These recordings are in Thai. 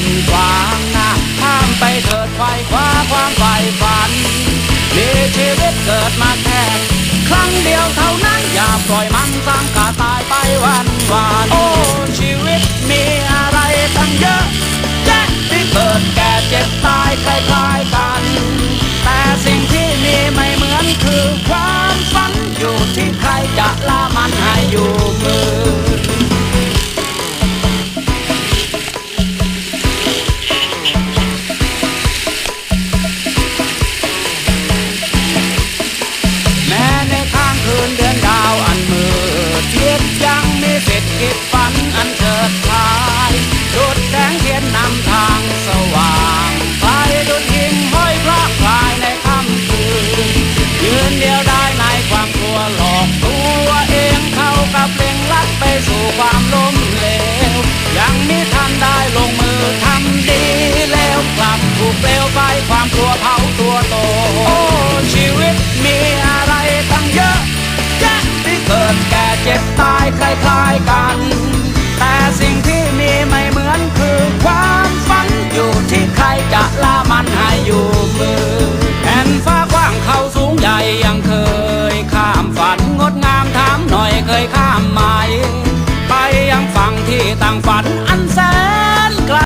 นขวางน้าข้ามไปเถิดไฟคว้าความไฟฝันมีชีวิตเกิดมาแค่ครั้งเดียวเท่านั้นอย่าปล่อยมันสร้างกาตายไปวันวานโอ้ชีวิตมีอะไรตั้งเยอะแยะที่เกิดแก่เจ็บตายคล้ายๆกัน แต่สิ่งที่มีไม่เหมือนคือความฝันอยู่ที่างฝันอันแสนไกล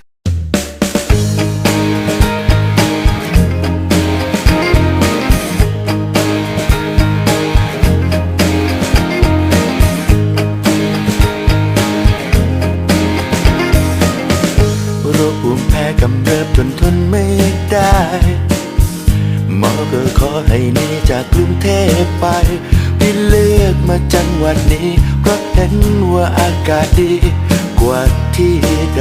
โรคภูมิแพ้กำเริบจนทนไม่ได้หมอก็ขอให้หนีจากกรุงเทพไปพี่เลือกมาจังหวัดนี้เพราะเห็นว่าอากาศดี ว่าที่ใด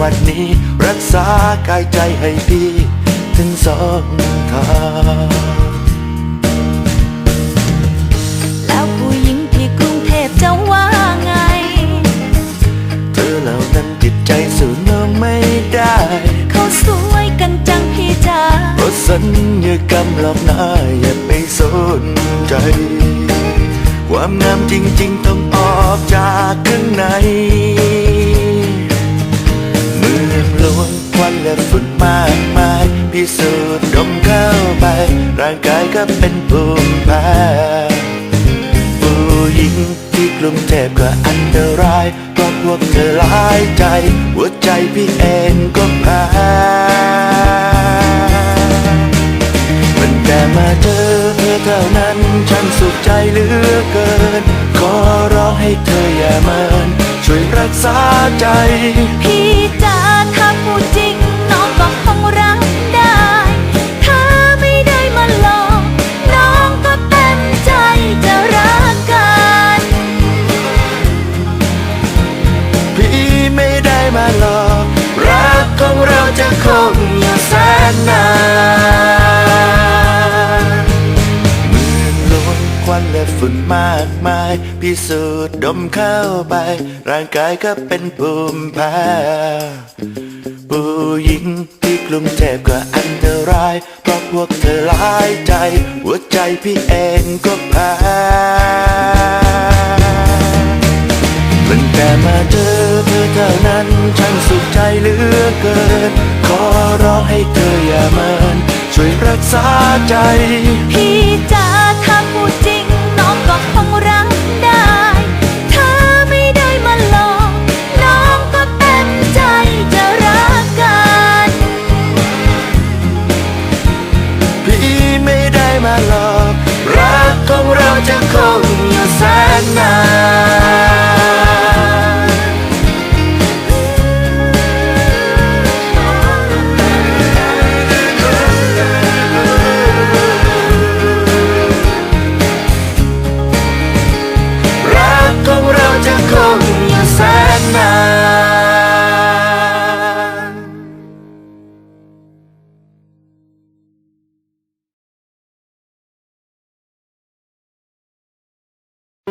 วัดนี้ รักษากายใจให้พี่ถึงสองทางแล้วผู้หญิงที่กรุงเทพจะว่าไง เธอเหล่านั้นจิตใจสู้น้องไม่ได้ เขาสวยกันจังพี่จ๋าเพราะสัญญากรรมหลอกหน้าอย่าไปสนใจ ความงามจริง ๆ ต้องออกจากข้างใน ควันและฝุ่นมากมาย พิสูจน์ดมเข้าไป ร่างกายก็เป็นภูมิแพ้ผู้หญิงที่กรุงเทพก็อันตรายเพราะพวกเธอหลายใจ หัวใจพี่เองก็แพ้มันแต่มาเจอเธอเท่านั้นฉันสุขใจเหลือเกิน ขอร้องให้เธออย่าเมินช่วยรักษาใจ พี่จ๋า สูจน์ดมเข้าไป ร่างกายก็เป็นภูมิแพ้ผู้หญิงที่กรุงเทพก็อันตราย เพราะพวกเธอหลายใจ หัวใจพี่เองก็แพ้ตั้งแต่มาเจอเธอเท่านั้นฉันสุขใจเหลือเกิน ขอร้องให้เธออย่าเมินช่วยรักษาใจ พี่จ๋าถ้าพูดจริง น้องก็คงร your sad night